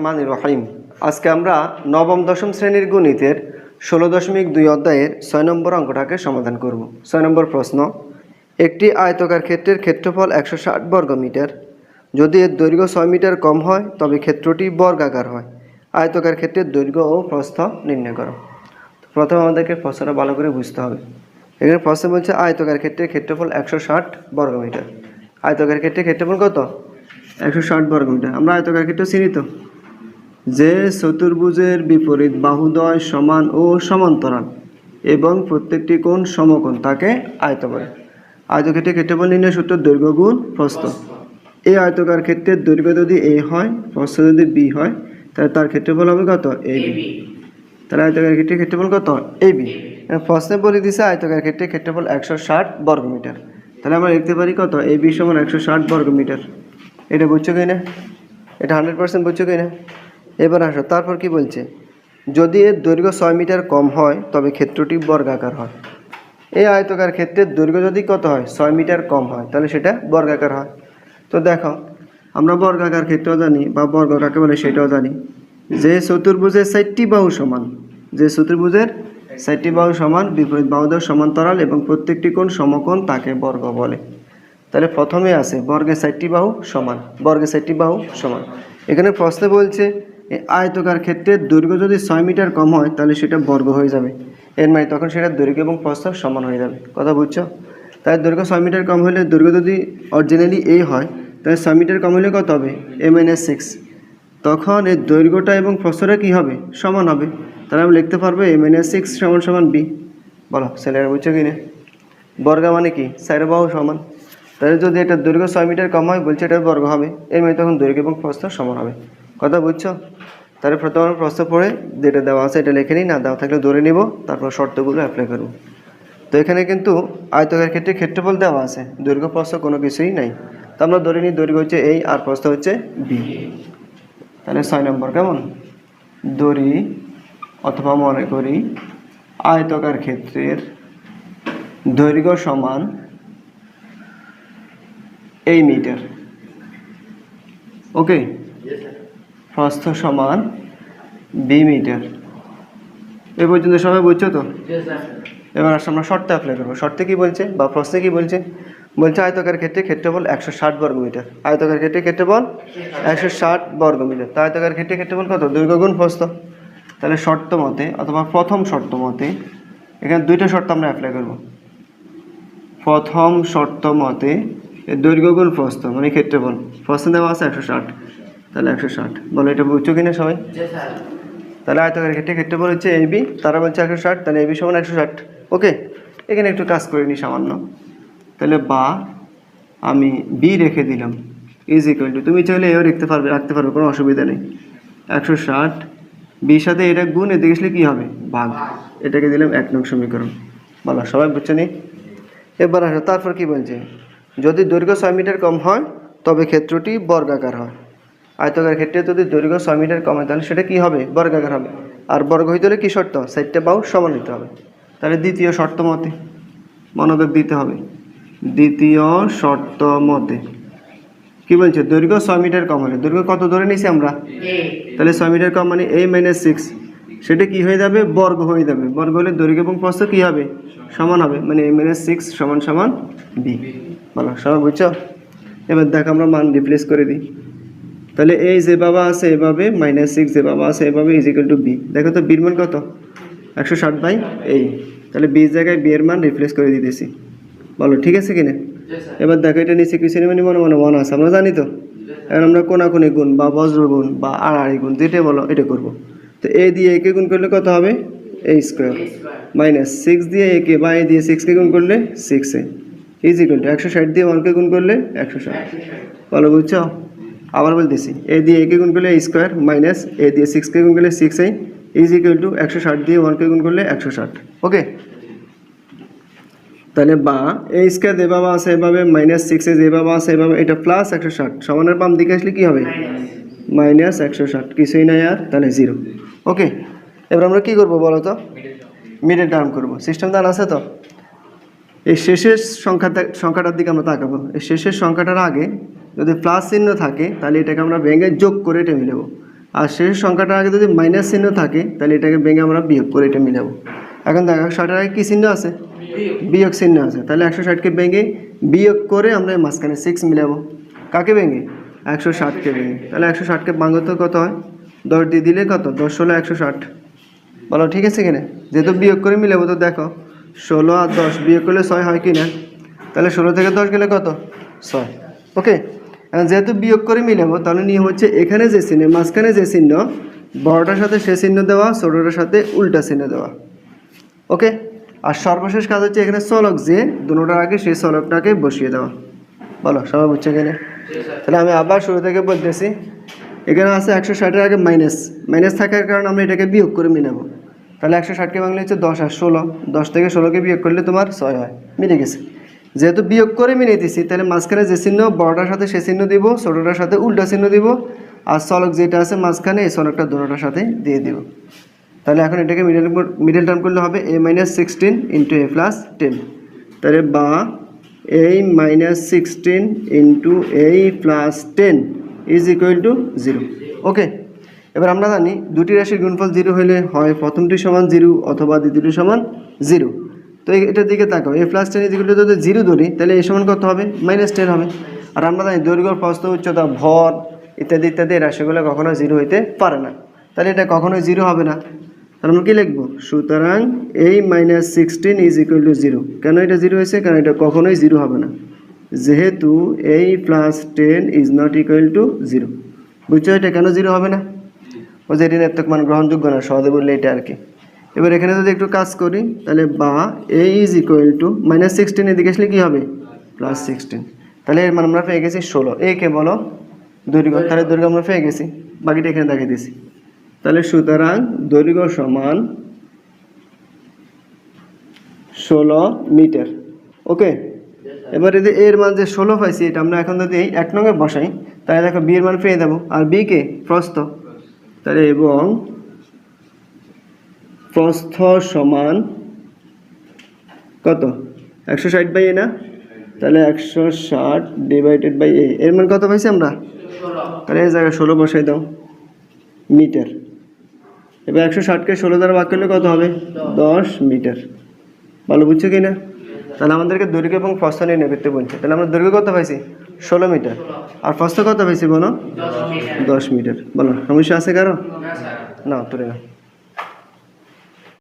রহমান রহিম। আজকে আমরা নবম, দশম শ্রেণির গণিতের ষোলো দশমিক দুই অধ্যায়ের ছয় নম্বর অঙ্কটাকে সমাধান করব। ছয় নম্বর প্রশ্ন, একটি আয়তকার ক্ষেত্রের ক্ষেত্রফল একশো ষাট বর্গ মিটার যদি এর দৈর্ঘ্য ছয় মিটার কম হয়, তবে ক্ষেত্রটি বর্গাকার হয়। আয়তকার ক্ষেত্রের দৈর্ঘ্য ও প্রস্থ নির্ণয় করো। প্রথমে আমাদেরকে প্রশ্নটা ভালো করে বুঝতে হবে। এখানে প্রশ্ন বলছে আয়তকার ক্ষেত্রের ক্ষেত্রফল একশো ষাট বর্গ মিটার আয়তকার ক্ষেত্রে ক্ষেত্রফল কত? একশো ষাট বর্গ মিটার আমরা আয়তকার ক্ষেত্রে চিনি তো? যে চতুর্ভুজের বিপরীত বাহুদয় সমান ও সমান্তরাল এবং প্রত্যেকটি কোণ সমকোণ তাকে আয়ত বলে আয়তক্ষেত্রের ক্ষেত্রফল নির্ণয় সূত্র দৈর্ঘ্য গুণ প্রস্থ। এই আয়তকার ক্ষেত্রে দৈর্ঘ্য যদি এ হয়, প্রস্থ যদি বি হয়, তাহলে তার ক্ষেত্রফল হবে কত? এ বি তাহলে আয়তকার ক্ষেত্রে ক্ষেত্রফল কত? এ বি প্রশ্নে বলে দিছে আয়তকার ক্ষেত্রে ক্ষেত্রফল একশো ষাট বর্গ মিটার তাহলে আমরা লিখতে পারি কত? এ বি সমান একশো ষাট বর্গ মিটার এটা বুঝছ কি না এটা হান্ড্রেড পার্সেন্ট বুঝছ কি না এবার আসো, তারপর কি বলছে? যদি এর দৈর্ঘ্য ছয় মিটার কম হয়, তবে ক্ষেত্রটি বর্গাকার হয়। এই আয়তকার ক্ষেত্রের দৈর্ঘ্য যদি কত হয়, ছয় মিটার কম হয়, তাহলে সেটা বর্গাকার হয়। তো দেখো, আমরা বর্গাকার ক্ষেত্রেও জানি, বা বর্গ কাকে বলে সেটাও জানি। যে চতুর্ভুজের চারটি বাহু সমান, যে চতুর্ভুজের চারটি বাহু সমান, বিপরীত বাহুদের সমান্তরাল এবং প্রত্যেকটি কোণ সমকোণ তাকে বর্গ বলে। তাহলে প্রথমে আছে বর্গের চারটি বাহু সমান, বর্গের চারটি বাহু সমান। এখানে প্রশ্নে বলছে আয়তকার ক্ষেত্রে দৈর্ঘ্য যদি ছয় মিটার কম হয়, তাহলে সেটা বর্গ হয়ে যাবে। এর মানে তখন সেটা দৈর্ঘ্য এবং প্রস্থ সমান হয়ে যাবে। কথা বুঝছ? তাই দৈর্ঘ্য ছয় মিটার কম হলে দৈর্ঘ্য যদি অরিজিনালি এ হয়, তাহলে ছয় মিটার কম হলে কত হবে? এম এন এস সিক্স তখন এর দৈর্ঘ্যটা এবং প্রস্থটা কী হবে? সমান হবে। তাহলে আমি লিখতে পারব এম এন এস সিক্স সমান সমান বি বলো, ছেলেরা বুঝছ কি না বর্গা মানে কি? সাইড বাহু সমান। তাহলে যদি এটা দৈর্ঘ্য ছয় মিটার কম হয়, বলছে এটা বর্গ হবে। এর মানে তখন দৈর্ঘ্য এবং প্রস্থ সমান হবে। কথা বুঝছ? তাহলে প্রথম প্রশ্ন পড়ে যেটা দেওয়া আছে এটা লিখে নিই, না দেওয়া থাকলে ধরে নিব, তারপর শর্তগুলো অ্যাপ্লাই করব। তো এখানে কিন্তু আয়তকার ক্ষেত্রে ক্ষেত্রফল দেওয়া আছে, দৈর্ঘ্য, প্রস্থ কোনো কিছুই নাই। তো আমরা ধরে নিই দৈর্ঘ্য হচ্ছে এই আর প্রস্থ হচ্ছে বি তাহলে ছয় নম্বর কেমন? দড়ি অথবা মনে করি আয়তকার ক্ষেত্রের দৈর্ঘ্য সমান এই মিটার ওকে প্রস্থ সমান বি মিটার। এ পর্যন্ত সবাই বুঝছ তো? এবার আসলে আমরা শর্তে অ্যাপ্লাই করব। শর্তে কি বলছে বা প্রশ্নে কি বলছে? বলছে আয়তকার ক্ষেত্রে ক্ষেত্রফল একশো ষাট বর্গ মিটার আয়তকার ক্ষেত্রে ক্ষেত্রফল একশো ষাট বর্গ মিটার তা আয়তকার ক্ষেত্রে ক্ষেত্রফল কত? দৈর্ঘ্য গুণ প্রস্থ। তাহলে শর্ত মতে অথবা প্রথম শর্ত মতে এখানে দুইটা শর্ত আমরা অ্যাপ্লাই করব। প্রথম শর্ত মতে এর দৈর্ঘ্য গুণ প্রস্থ মানে ক্ষেত্রফল। প্রস্থ দেওয়া আছে একশো ষাট। তাহলে একশো ষাট। বলো এটা বুঝছ কিনা সবাই? তাহলে আয়তকার ক্ষেত্রে ক্ষেত্রফল বলেছে এ বি। তারা বলছে একশো ষাট তাহলে এ বি সমান একশো ষাট। ওকে এখানে একটু কাজ করে নিই সামান্য। তাহলে বা আমি বি রেখে দিলাম। ইজ ইকুয়াল টু তুমি চাইলে এও রাখতে পারবে রাখতে পারবে কোনো অসুবিধা নেই। একশো ষাট বির সাথে এটা গুণ এদিকে আসলে কী হবে? ভাগ। এটাকে দিলাম এক নং সমীকরণ। বলো সবাই বুঝছে নি? এবার আসো তারপর কি বলছে? যদি দৈর্ঘ্য ছয় মিটার কম হয় তবে ক্ষেত্রটি বর্গাকার হয়। আয়তকার ক্ষেত্রে যদি দৈর্ঘ্য ছয় মিটার কম, তাহলে সেটা কি হবে? বর্গাকার হবে। আর বর্গ হইতে হলে কী শর্ত? সাইডটা বাহু সমান হতে হবে। তাহলে দ্বিতীয় শর্ত মতে মনোযোগ দিতে হবে। দ্বিতীয় শর্ত মতে। কি বলছে? দৈর্ঘ্য ছয় মিটার কম হলে। দৈর্ঘ্য কত ধরে নিয়েছি আমরা? তাহলে ছয় মিটার কম মানে এই মাইনাস সিক্স সেটা কি হয়ে যাবে? বর্গ হয়ে যাবে। বর্গ হলে দৈর্ঘ্য এবং প্রস্থ কী হবে? সমান হবে। মানে এ মাইনাস সিক্স সমান সমান বি বলো, সবাই বুঝছ? এবার দেখ আমরা মান রিপ্লেস করে দিই। তাহলে এই যে বাবা আছে এভাবে মাইনাস সিক্স যে বাবা আছে এভাবে ইজ ইকুয়াল টু বি দেখো তো বির মান কত? একশো ষাট বাই এই তাহলে বি জায়গায় বি এর মান রিপ্লেস করে দিতেছি। বলো ঠিক আছে কিনা? এবার দেখো এটা নিচে কিছু মানে মনে মনে মনে আছে। আমরা জানি তো? এখন আমরা কোনাকুনি গুণ বা বজ্র গুণ বা আড়াআড়ি গুণ যেটা বলো এটা করব। তো এ দিয়ে একে গুণ করলে কত হবে? এ স্কোয়ার মাইনাস সিক্স দিয়ে একে বা এ দিয়ে সিক্সকে গুণ করলে six a is equal to একশো ষাট দিয়ে ওয়ানকে গুণ করলে একশো ষাট। বলো বুঝছ? আবার বলতেছি এ দিয়ে একে গুণ করলে স্কোয়ার মাইনাস এ দিয়ে সিক্সকে গুণ করলে six a is equal to একশো ষাট দিয়ে ওয়ানকে গুণ করলে একশো ষাট ওকে তাহলে বা এ স্কোয়ার যেভাবে আছে এভাবে মাইনাস সিক্সে যেভাবে আছে এভাবে, এটা প্লাস একশো ষাট, সমানের বাম দিকে আসলে কী হবে? মাইনাস একশো ষাট, কিছুই নাই আর, তাহলে জিরো ওকে এবার আমরা কী করব বলো তো? মিডল টার্ম করব সিস্টেম তার আছে তো? এই শেষের সংখ্যাটা, সংখ্যাটার দিকে আমরা তাকাবো, এই শেষের সংখ্যাটার আগে যদি প্লাস চিহ্ন থাকে তাহলে এটাকে আমরা ভেঙে যোগ করে টেনে নেব আর শেষ সংখ্যাটার আগে যদি মাইনাস চিহ্ন থাকে তাহলে এটাকে ভেঙে আমরা বিয়োগ করে এটা মিলাবো। এখন দেখো একশো ষাটের আগে কী চিহ্ন আছে? বিয়োগ। চিহ্ন আছে। তাহলে একশো ষাটকে ভেঙে বিয়োগ করে আমরা এই মাঝখানে সিক্স মিলাবো। কাকে ভেঙে একশো ষাটকে ভেঙে তাহলে একশো ষাটকে ভাঙতে কত হয়? দশ দিয়ে দিলে কত? দশ ষোলো একশো ষাট। বলো ঠিক আছে কিনা? যেহেতু বিয়োগ করে মিলাবো তো দেখো ষোলো আর দশ বিয়োগ করলে ছয় হয় কি না তাহলে ষোলো থেকে দশ গেলে কত? ছয়। ওকে? যেহেতু বিয়োগ করে মিলাবো তাহলে নিয়ম হচ্ছে এখানে যে চিহ্ন, মাঝখানে যে চিহ্ন, বড়টার সাথে সে চিহ্ন দেওয়া, ছোটোটার সাথে উল্টা চিহ্ন দেওয়া। ওকে? আর সর্বশেষ কাজ হচ্ছে এখানে চলক যে দুটোটার আগে সেই চলকটাকে বসিয়ে দেওয়া। বলো, সবাই বুঝছে এখানে? তাহলে আমি আবার শুরু থেকে বলতেছি। এখানে আছে একশো ষাটের আগে মাইনাস মাইনাস থাকার কারণে আমরা এটাকে বিয়োগ করে মিলাবো। তাহলে একশো ষাটকে বাংলা হচ্ছে দশ আর ষোলো। দশ থেকে ষোলোকে বিয়োগ করলে তোমার ছয় হয়। মিলে গেছে। যেহেতু বিয়োগ করে মিলে দিছি, তাহলে মাঝখানে যে চিহ্ন, বড়টার সাথে সে চিহ্ন দিব, ছোটোটার সাথে উল্টা চিহ্ন দিব, আর চলক যেটা আছে মাঝখানে, এই চলকটা দুটোটার সাথে দিয়ে দিব। তাহলে এখন এটাকে মিডল মিডল টার্ম করলে হবে a minus sixteen into a plus ten তাহলে বা এই মাইনাস সিক্সটিন ইন্টু এই plus ten is equal to zero okay এবার আমরা জানি দুটি রাশির গুণফল জিরো হলে হয় প্রথমটি সমান জিরো অথবা দ্বিতীয়টি সমান জিরো তো এটার দিকে তাকাও। A plus ten is equal to যদি জিরো ধরি, তাহলে এই সমান কত হবে? মাইনাস টেন হবে। আর আমরা জানি দৈর্ঘ্য, প্রস্থ, উচ্চতা, ভর ইত্যাদি ইত্যাদি রাশিগুলো কখনো জিরো হইতে পারে না। তাহলে এটা কখনোই জিরো হবে না। তাহলে আমরা কী লিখব? সুতরাং এই minus sixteen is equal to zero কেন এটা জিরো হয়েছে? কারণ এটা কখনোই জিরো হবে না। যেহেতু এই plus ten is not equal to zero বুঝছ এটা কেন জিরো হবে না? ও যে ঋণাত্মক মান গ্রহণযোগ্য না, সহজে বললে এটা আর কি। এবার এখানে যদি একটু কাজ করি, তাহলে বা a is equal to minus sixteen এদিকে আসলে কী হবে? প্লাস সিক্সটিন তাহলে এর মান আমরা পেয়ে গেছি ষোলো। এ কে বলো? দৈর্ঘ্য, তাহলে দৈর্ঘ্য আমরা পেয়ে গেছি। বাকিটা এখানে দেখিয়ে দিছি। তাহলে সুতরাং দৈর্ঘ্য সমান ষোলো মিটার। ওকে? এবার যদি এর মান যে ষোলো পাইছি, এটা আমরা এখন যদি এক নঙ্গে বসাই, তাহলে দেখো বি এর মান পেয়ে দেবো আর বি কে? প্রস্থ। তাহলে এবং প্রস্থ সমান কত? একশো ষাট বাই এ না? তাহলে একশো ষাট ডিভাইডেড বাই এ এর মান কত পাইছি আমরা? তাহলে এই জায়গায় ষোলো বসাই দাও। মিটার। এবার একশো ষাটকে ষোলো দ্বারা ভাগ করলে কত হবে? দশ মিটার। ভালো বুঝছ কি না? তাহলে আমাদেরকে দৈর্ঘ্য এবং প্রস্থ নিয়ে করতে বলছে। তাহলে আমরা দৈর্ঘ্য কত পাইছি? ষোলো মিটার। আর প্রস্থ কত পাইছি বলো? দশ মিটার। বলো সমস্যা আছে কারও? না তোরে না